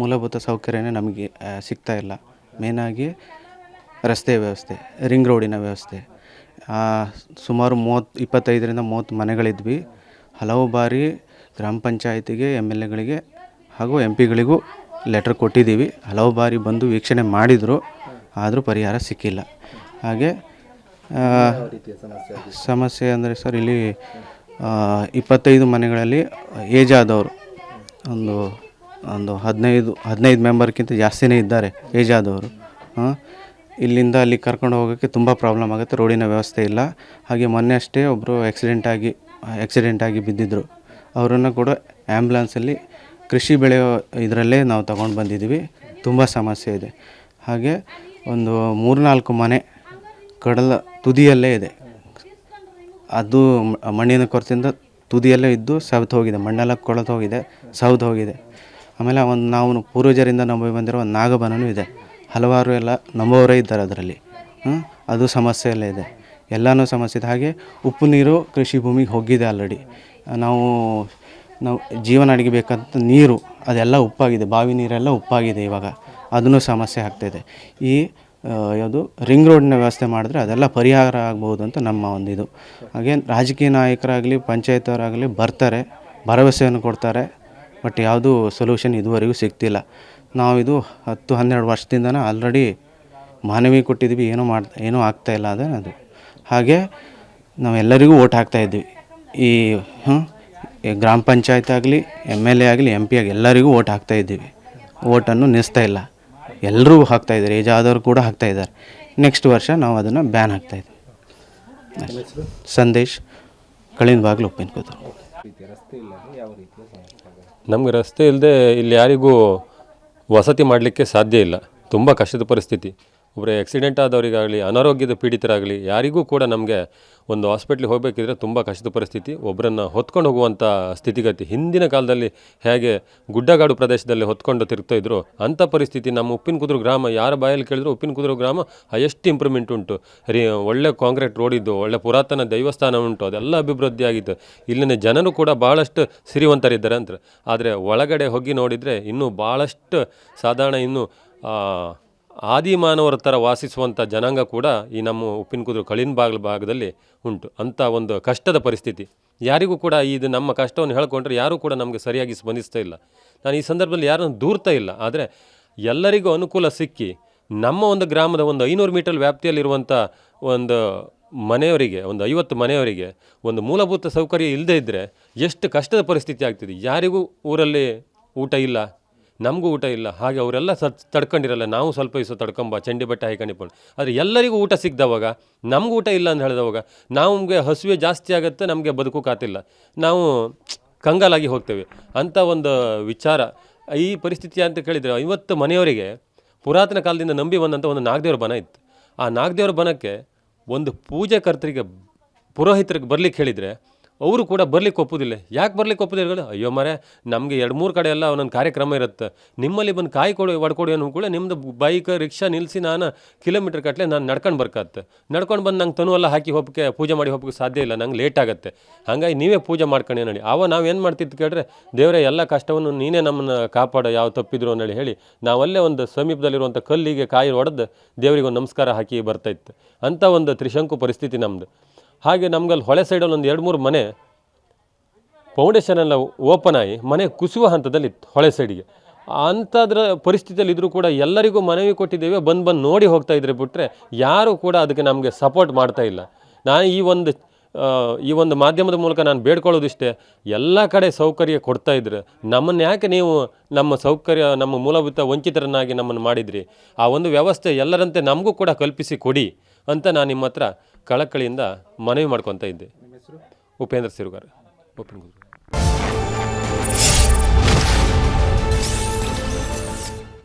ಮೂಲಭೂತ ಸೌಕರ್ಯನೇ ನಮಗೆ ಸಿಗ್ತಾ ಇಲ್ಲ. ಮೇನಾಗಿ ರಸ್ತೆ ವ್ಯವಸ್ಥೆ ರಿಂಗ್ ರೋಡಿನ ವ್ಯವಸ್ಥೆ. ಸುಮಾರು ಮೂವತ್ತು, ಇಪ್ಪತ್ತೈದರಿಂದ ಮೂವತ್ತು ಮನೆಗಳಿದ್ವಿ. ಹಲವು ಬಾರಿ ಗ್ರಾಮ ಪಂಚಾಯಿತಿಗೆ, ಎಂ ಎಲ್ ಎಗಳಿಗೆ ಹಾಗೂ ಎಂ ಪಿಗಳಿಗೂ ಲೆಟ್ರ್ ಕೊಟ್ಟಿದ್ದೀವಿ. ಹಲವು ಬಾರಿ ಬಂದು ವೀಕ್ಷಣೆ ಮಾಡಿದರು, ಆದರೂ ಪರಿಹಾರ ಸಿಕ್ಕಿಲ್ಲ. ಹಾಗೆ ಸಮಸ್ಯೆ ಅಂದರೆ ಸರ್ ಇಲ್ಲಿ ಇಪ್ಪತ್ತೈದು ಮನೆಗಳಲ್ಲಿ ಏಜ್ ಆದವರು, ಒಂದು ಒಂದು ಹದಿನೈದು ಹದಿನೈದು ಮೆಂಬರ್ಗಿಂತ ಜಾಸ್ತಿನೇ ಇದ್ದಾರೆ ಏಜ್ ಆದವರು. ಇಲ್ಲಿಂದ ಅಲ್ಲಿ ಕರ್ಕೊಂಡು ಹೋಗೋಕ್ಕೆ ತುಂಬ ಪ್ರಾಬ್ಲಮ್ ಆಗುತ್ತೆ, ರೋಡಿನ ವ್ಯವಸ್ಥೆ ಇಲ್ಲ. ಹಾಗೆ ಮೊನ್ನೆ ಅಷ್ಟೇ ಒಬ್ಬರು ಆಕ್ಸಿಡೆಂಟ್ ಆಗಿ ಆಕ್ಸಿಡೆಂಟ್ ಆಗಿ ಬಿದ್ದಿದ್ದರು ಅವರನ್ನು ಕೂಡ ಆ್ಯಂಬುಲೆನ್ಸಲ್ಲಿ ಕೃಷಿ ಬೆಳೆಯೋ ಇದರಲ್ಲೇ ನಾವು ತಗೊಂಡು ಬಂದಿದ್ದೀವಿ. ತುಂಬ ಸಮಸ್ಯೆ ಇದೆ. ಹಾಗೆ ಒಂದು ಮೂರ್ನಾಲ್ಕು ಮನೆ ಕಡಲ ತುದಿಯಲ್ಲೇ ಇದೆ. ಅದು ಮಣ್ಣಿನ ಕೊರತೆಯಿಂದ ತುದಿಯಲ್ಲೇ ಇದ್ದು ಸವ್ದು ಹೋಗಿದೆ ಮಣ್ಣೆಲ್ಲ ಕೊಳೆತು ಹೋಗಿದೆ ಸವ್ದು ಹೋಗಿದೆ ಆಮೇಲೆ ಒಂದು ನಾವು ಪೂರ್ವಜರಿಂದ ನಂಬಿ ಬಂದಿರೋ ಒಂದು ನಾಗಬನೂ ಇದೆ. ಹಲವಾರು ಎಲ್ಲ ನಂಬೋರೇ ಇದ್ದಾರೆ ಅದರಲ್ಲಿ? ಅದು ಸಮಸ್ಯೆ ಎಲ್ಲ ಇದೆ. ಎಲ್ಲನೂ ಸಮಸ್ಯೆ ಇದೆ. ಹಾಗೆ ಉಪ್ಪು ನೀರು ಕೃಷಿ ಭೂಮಿಗೆ ಹೋಗಿದೆ ಆಲ್ರೆಡಿ ನಾವು ನಾವು ಜೀವನ ಅಡಿಗೆ ಬೇಕಂತ ನೀರು, ಅದೆಲ್ಲ ಉಪ್ಪಾಗಿದೆ. ಬಾವಿ ನೀರೆಲ್ಲ ಉಪ್ಪಾಗಿದೆ ಇವಾಗ. ಅದನ್ನು ಸಮಸ್ಯೆ ಆಗ್ತಾಯಿದೆ ಈ ಯಾವುದು ರಿಂಗ್ ರೋಡ್ನ ವ್ಯವಸ್ಥೆ ಮಾಡಿದ್ರೆ ಅದೆಲ್ಲ ಪರಿಹಾರ ಆಗ್ಬೋದು ಅಂತ ನಮ್ಮ ಒಂದು ಇದು. ಹಾಗೆ ರಾಜಕೀಯ ನಾಯಕರಾಗಲಿ ಪಂಚಾಯತವರಾಗಲಿ ಬರ್ತಾರೆ. ಭರವಸೆಯನ್ನು ಕೊಡ್ತಾರೆ. ಬಟ್ ಯಾವುದೂ ಸೊಲ್ಯೂಷನ್ ಇದುವರೆಗೂ ಸಿಗ್ತಿಲ್ಲ. ನಾವು ಇದು ಹತ್ತು ಹನ್ನೆರಡು ವರ್ಷದಿಂದನೇ ಆಲ್ರೆಡಿ ಮನವಿ ಕೊಟ್ಟಿದ್ವಿ ಏನೂ ಮಾಡ್ ಏನೂ ಆಗ್ತಾಯಿಲ್ಲ ಅದೇ ಅದು. ಹಾಗೆ ನಾವೆಲ್ಲರಿಗೂ ಓಟ್ ಹಾಕ್ತಾಯಿದ್ವಿ ಈ ಗ್ರಾಮ ಪಂಚಾಯತ್ ಆಗಲಿ ಎಂ ಎಲ್ ಎ ಆಗಲಿ ಎಂ ಪಿ ಆಗಿ ಎಲ್ಲರಿಗೂ ಓಟ್ ಹಾಕ್ತಾಯಿದ್ದೀವಿ ಓಟನ್ನು ನಿಲ್ಲಿಸ್ತಾ ಇಲ್ಲ. ಎಲ್ಲರೂ ಹಾಕ್ತಾ ಇದ್ದಾರೆ. ಏಜಾದವರು ಆದವರು ಕೂಡ ಹಾಕ್ತಾ ಇದ್ದಾರೆ. ನೆಕ್ಸ್ಟ್ ವರ್ಷ ನಾವು ಅದನ್ನು ಬ್ಯಾನ್ ಹಾಕ್ತಾ ಇದ್ದೀವಿ. ಸಂದೇಶ್ ಕಳಿನ ಬಾಗಿಲು ಉಪ್ಪಿನ ಕೂತರು ನಮಗೆ ರಸ್ತೆ ಇಲ್ಲದೆ ಇಲ್ಲಿ ಯಾರಿಗೂ ವಸತಿ ಮಾಡಲಿಕ್ಕೆ ಸಾಧ್ಯ ಇಲ್ಲ. ತುಂಬ ಕಷ್ಟದ ಪರಿಸ್ಥಿತಿ. ಒಬ್ಬರೇ ಆಕ್ಸಿಡೆಂಟ್ ಆದವರಿಗಾಗಲಿ, ಅನಾರೋಗ್ಯದ ಪೀಡಿತರಾಗಲಿ, ಯಾರಿಗೂ ಕೂಡ ನಮಗೆ ಒಂದು ಹಾಸ್ಪಿಟ್ಲಿಗೆ ಹೋಗಬೇಕಿದ್ರೆ ತುಂಬ ಕಷ್ಟದ ಪರಿಸ್ಥಿತಿ. ಒಬ್ಬರನ್ನು ಹೊತ್ಕೊಂಡು ಹೋಗುವಂಥ ಸ್ಥಿತಿಗತಿ ಹಿಂದಿನ ಕಾಲದಲ್ಲಿ ಹೇಗೆ ಗುಡ್ಡಗಾಡು ಪ್ರದೇಶದಲ್ಲಿ ಹೊತ್ಕೊಂಡು ತಿರುಗ್ತಾ ಇದ್ರು, ಅಂಥ ಪರಿಸ್ಥಿತಿ ನಮ್ಮ ಉಪ್ಪಿನ ಕುದುರು ಗ್ರಾಮ ಯಾರ ಬಾಯಲ್ಲಿ ಕೇಳಿದ್ರು ಉಪ್ಪಿನ ಕುದುರು ಗ್ರಾಮ ಹೈಯೆಸ್ಟ್ ಇಂಪ್ರೂವ್ಮೆಂಟ್ ಉಂಟು. ರೀ, ಒಳ್ಳೆ ಕಾಂಕ್ರೀಟ್ ರೋಡ್ ಇದ್ದು, ಒಳ್ಳೆ ಪುರಾತನ ದೈವಸ್ಥಾನ ಉಂಟು, ಅದೆಲ್ಲ ಅಭಿವೃದ್ಧಿ ಆಗಿತ್ತು. ಇಲ್ಲಿನ ಜನರು ಕೂಡ ಭಾಳಷ್ಟು ಸಿರಿವಂತರಿದ್ದಾರೆ ಅಂತ ಆದರೆ ಒಳಗಡೆ ಹೋಗಿ ನೋಡಿದರೆ ಇನ್ನೂ ಭಾಳಷ್ಟು ಸಾಧಾರಣ ಇನ್ನೂ ಆದಿಮಾನವರ ಥರ ವಾಸಿಸುವಂಥ ಜನಾಂಗ ಕೂಡ ಈ ನಮ್ಮ ಉಪ್ಪಿನ ಕುದುರು ಕಳಿನ ಬಾಗಿಲು ಭಾಗದಲ್ಲಿ ಉಂಟು. ಅಂಥ ಒಂದು ಕಷ್ಟದ ಪರಿಸ್ಥಿತಿ. ಯಾರಿಗೂ ಕೂಡ ಇದು ನಮ್ಮ ಕಷ್ಟವನ್ನು ಹೇಳಿಕೊಂಡ್ರೆ ಯಾರೂ ಕೂಡ ನಮಗೆ ಸರಿಯಾಗಿ ಸ್ಪಂದಿಸ್ತಾ ಇಲ್ಲ. ನಾನು ಈ ಸಂದರ್ಭದಲ್ಲಿ ಯಾರನ್ನು ದೂರ್ತಾ ಇಲ್ಲ. ಆದರೆ ಎಲ್ಲರಿಗೂ ಅನುಕೂಲ ಸಿಕ್ಕಿ ನಮ್ಮ ಒಂದು ಗ್ರಾಮದ ಒಂದು ಐನೂರು ಮೀಟರ್ ವ್ಯಾಪ್ತಿಯಲ್ಲಿರುವಂಥ ಒಂದು ಮನೆಯವರಿಗೆ, ಒಂದು ಐವತ್ತು ಮನೆಯವರಿಗೆ ಒಂದು ಮೂಲಭೂತ ಸೌಕರ್ಯ ಇಲ್ಲದೇ ಇದ್ದರೆ ಎಷ್ಟು ಕಷ್ಟದ ಪರಿಸ್ಥಿತಿ ಆಗ್ತಿದೆ. ಯಾರಿಗೂ ಊರಲ್ಲಿ ಊಟ ಇಲ್ಲ. ನಮಗೂ ಊಟ ಇಲ್ಲ. ಹಾಗೆ ಅವರೆಲ್ಲ ಸತ್ ತಡ್ಕೊಂಡಿರಲ್ಲ, ನಾವು ಸ್ವಲ್ಪ ದಿವಸ ತಡ್ಕೊಂಬ, ಚಂಡಿ ಬಟ್ಟೆ ಆದರೆ ಎಲ್ಲರಿಗೂ ಊಟ ಸಿಗ್ದವಾಗ ನಮಗೂ ಊಟ ಇಲ್ಲ ಅಂತ ಹೇಳಿದವಾಗ, ನಮಗೆ ಹಸುವೆ ಜಾಸ್ತಿ ಆಗುತ್ತೆ, ನಮಗೆ ಬದುಕೋಕ್ಕಾತಿಲ್ಲ ನಾವು ಕಂಗಾಲಾಗಿ ಹೋಗ್ತೇವೆ. ಅಂಥ ಒಂದು ವಿಚಾರ. ಈ ಪರಿಸ್ಥಿತಿ ಅಂತ ಕೇಳಿದರೆ, ಐವತ್ತು ಮನೆಯವರಿಗೆ ಪುರಾತನ ಕಾಲದಿಂದ ನಂಬಿ ಬಂದಂಥ ಒಂದು ನಾಗದೇವ್ರ ಬನ ಇತ್ತು. ಆ ನಾಗದೇವ್ರ ಬನಕ್ಕೆ ಒಂದು ಪೂಜೆಕರ್ತರಿಗೆ, ಪುರೋಹಿತರಿಗೆ ಬರಲಿಕ್ಕೆ ಹೇಳಿದರೆ ಅವರು ಕೂಡ ಬರ್ಲಿಕ್ಕೆ ಒಪ್ಪುದಿಲ್ಲ. ಯಾಕೆ ಬರ್ಲಿಕ್ಕೆ ಒಪ್ಪುದಿಲ್ಲ ಅಯ್ಯೋ ಮರೆ ನಮಗೆ ಎರಡು ಮೂರು ಕಡೆ ಎಲ್ಲ ಒಂದೊಂದು ಕಾರ್ಯಕ್ರಮ ಇರುತ್ತೆ. ನಿಮ್ಮಲ್ಲಿ ಬಂದು ಕಾಯಿ ಕೊಡು, ಒಡ್ಕೊಡಿ ಅನ್ನೋ ಕೂಡ ನಿಮ್ಮದು ಬೈಕ್, ರಿಕ್ಷಾ ನಿಲ್ಲಿಸಿ ನಾನು ಕಿಲೋಮೀಟ್ರ್ ಕಟ್ಲೆ ನಾನು ನಡ್ಕೊಂಡು ಬರ್ಕತ್ತೆ. ನಡ್ಕೊಂಡು ಬಂದು ನಂಗೆ ತನು ಹಾಕಿ ಹೋಗಕ್ಕೆ ಪೂಜೆ ಮಾಡಿ ಹೋಗಕ್ಕೆ ಸಾಧ್ಯ ಇಲ್ಲ, ನಂಗೆ ಲೇಟ್ ಆಗುತ್ತೆ. ಹಾಗಾಗಿ ನೀವೇ ಪೂಜೆ ಮಾಡ್ಕೊಂಡು ನೋಡಿ ಅವ ನಾವು ಏನು ಮಾಡ್ತಿದ್ದು ಕೇಳಿದ್ರೆ ದೇವರೇ ಎಲ್ಲ ಕಷ್ಟವನ್ನು ನೀನೇ ನಮ್ಮನ್ನು ಕಾಪಾಡ, ಯಾವ ತಪ್ಪಿದ್ರು ಅನ್ನೇಳಿ ಹೇಳಿ. ನಾವಲ್ಲೇ ಒಂದು ಸಮೀಪದಲ್ಲಿರುವಂಥ ಕಲ್ಲಿಗೆ ಕಾಯಿ ಹೊಡೆದು ದೇವರಿಗೆ ಒಂದು ನಮಸ್ಕಾರ ಹಾಕಿ ಬರ್ತಾ ಇತ್ತು. ಅಂಥ ಒಂದು ತ್ರಿಶಂಕು ಪರಿಸ್ಥಿತಿ ನಮ್ಮದು ಹಾಗೆ ನಮ್ಗಲ್ಲಿ ಹೊಳೆ ಸೈಡಲ್ಲಿ ಒಂದು ಎರಡು ಮೂರು ಮನೆ ಫೌಂಡೇಶನ್ ಎಲ್ಲ ಓಪನ್ ಆಗಿ ಮನೆ ಕುಸುವ ಹಂತದಲ್ಲಿತ್ತು ಹೊಳೆ ಸೈಡಿಗೆ. ಅಂಥದ್ರ ಪರಿಸ್ಥಿತಿಯಲ್ಲಿ ಇದ್ದರೂ ಕೂಡ ಎಲ್ಲರಿಗೂ ಮನವಿ ಕೊಟ್ಟಿದ್ದೇವೆ, ಬಂದು ಬಂದು ನೋಡಿ ಹೋಗ್ತಾ ಇದ್ರೆ ಬಿಟ್ಟರೆ ಯಾರೂ ಕೂಡ ಅದಕ್ಕೆ ನಮಗೆ ಸಪೋರ್ಟ್ ಮಾಡ್ತಾ ಇಲ್ಲ. ನಾನು ಈ ಒಂದು ಈ ಒಂದು ಮಾಧ್ಯಮದ ಮೂಲಕ ನಾನು ಬೇಡ್ಕೊಳ್ಳೋದಿಷ್ಟೇ, ಎಲ್ಲ ಕಡೆ ಸೌಕರ್ಯ ಕೊಡ್ತಾ ಇದ್ರೆ ನಮ್ಮನ್ನು ಯಾಕೆ ನೀವು ನಮ್ಮ ಸೌಕರ್ಯ, ನಮ್ಮ ಮೂಲಭೂತ ವಂಚಿತರನ್ನಾಗಿ ನಮ್ಮನ್ನು ಮಾಡಿದ್ರಿ? ಆ ಒಂದು ವ್ಯವಸ್ಥೆ ಎಲ್ಲರಂತೆ ನಮಗೂ ಕೂಡ ಕಲ್ಪಿಸಿ ಕೊಡಿ. ಅಂತ ನಾನು ನಿಮ್ಮ ಹತ್ರ ಕಳಕಳಿಯಿಂದ ಮನವಿ ಮಾಡ್ಕೊತಾ ಇದ್ದೆ. ಉಪೇಂದ್ರ ಸಿರುಗಾರ್ ಉಪ್ಪಿನ